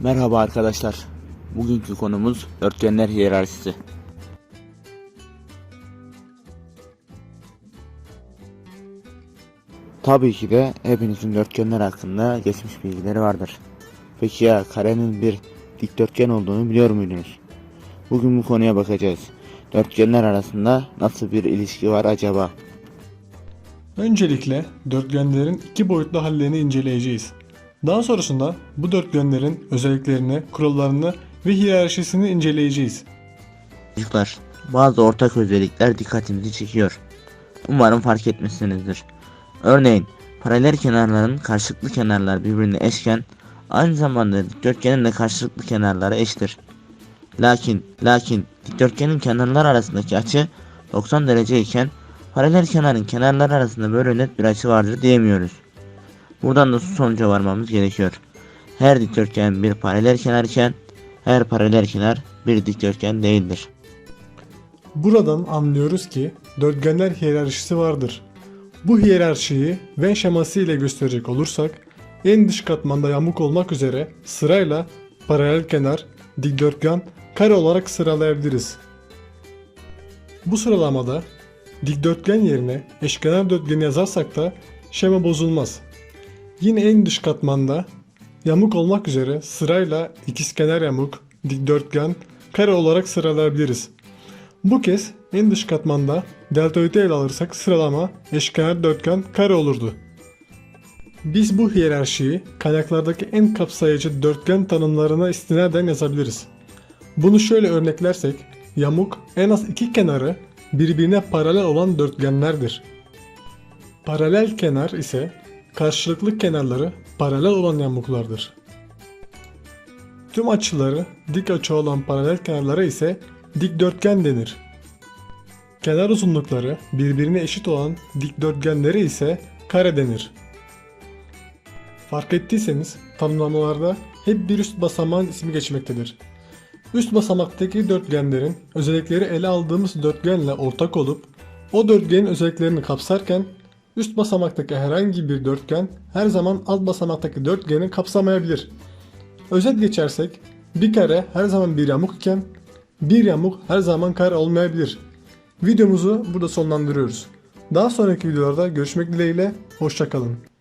Merhaba arkadaşlar. Bugünkü konumuz dörtgenler hiyerarşisi. Tabii ki de hepinizin dörtgenler hakkında geçmiş bilgileri vardır. Peki ya karenin bir dikdörtgen olduğunu biliyor muydunuz? Bugün bu konuya bakacağız. Dörtgenler arasında nasıl bir ilişki var acaba? Öncelikle dörtgenlerin iki boyutlu hallerini inceleyeceğiz. Daha sonrasında bu dörtgenlerin özelliklerini, kurallarını ve hiyerarşisini inceleyeceğiz. Çocuklar, bazı ortak özellikler dikkatimizi çekiyor. Umarım fark etmişsinizdir. Örneğin, paralel kenarların karşılıklı kenarlar birbirine eşken, aynı zamanda dikdörtgenin de karşılıklı kenarları eştir. Lakin, lakin dikdörtgenin kenarlar arasındaki açı 90 derece iken, paralel kenarın kenarlar arasında böyle net bir açı vardır diyemiyoruz. Buradan da sonuca varmamız gerekiyor. Her dikdörtgen bir paralel kenar her paralel kenar bir dikdörtgen değildir. Buradan anlıyoruz ki dörtgenler hiyerarşisi vardır. Bu hiyerarşiyi Venn şeması ile gösterecek olursak en dış katmanda yamuk olmak üzere sırayla paralel kenar, dikdörtgen, kare olarak sıralayabiliriz. Bu sıralamada dikdörtgen yerine eşkenar dörtgeni yazarsak da şema bozulmaz. Yine en dış katmanda yamuk olmak üzere sırayla ikizkenar yamuk, dikdörtgen, kare olarak sıralayabiliriz. Bu kez en dış katmanda deltoidi ele alırsak sıralama eşkenar dörtgen kare olurdu. Biz bu hiyerarşiyi kaynaklardaki en kapsayıcı dörtgen tanımlarına istinaden yazabiliriz. Bunu şöyle örneklersek yamuk en az iki kenarı birbirine paralel olan dörtgenlerdir. Paralel kenar ise karşılıklı kenarları paralel olan yamuklardır. Tüm açıları dik açı olan paralel kenarlara ise dikdörtgen denir. Kenar uzunlukları birbirine eşit olan dikdörtgenlere ise kare denir. Fark ettiyseniz tanımlamalarda hep bir üst basamağın ismi geçmektedir. Üst basamaktaki dörtgenlerin özellikleri ele aldığımız dörtgenle ortak olup o dörtgenin özelliklerini kapsarken üst basamaktaki herhangi bir dörtgen her zaman alt basamaktaki dörtgeni kapsamayabilir. Özet geçersek bir kare her zaman bir yamuk iken bir yamuk her zaman kare olmayabilir. Videomuzu burada sonlandırıyoruz. Daha sonraki videolarda görüşmek dileğiyle, hoşçakalın.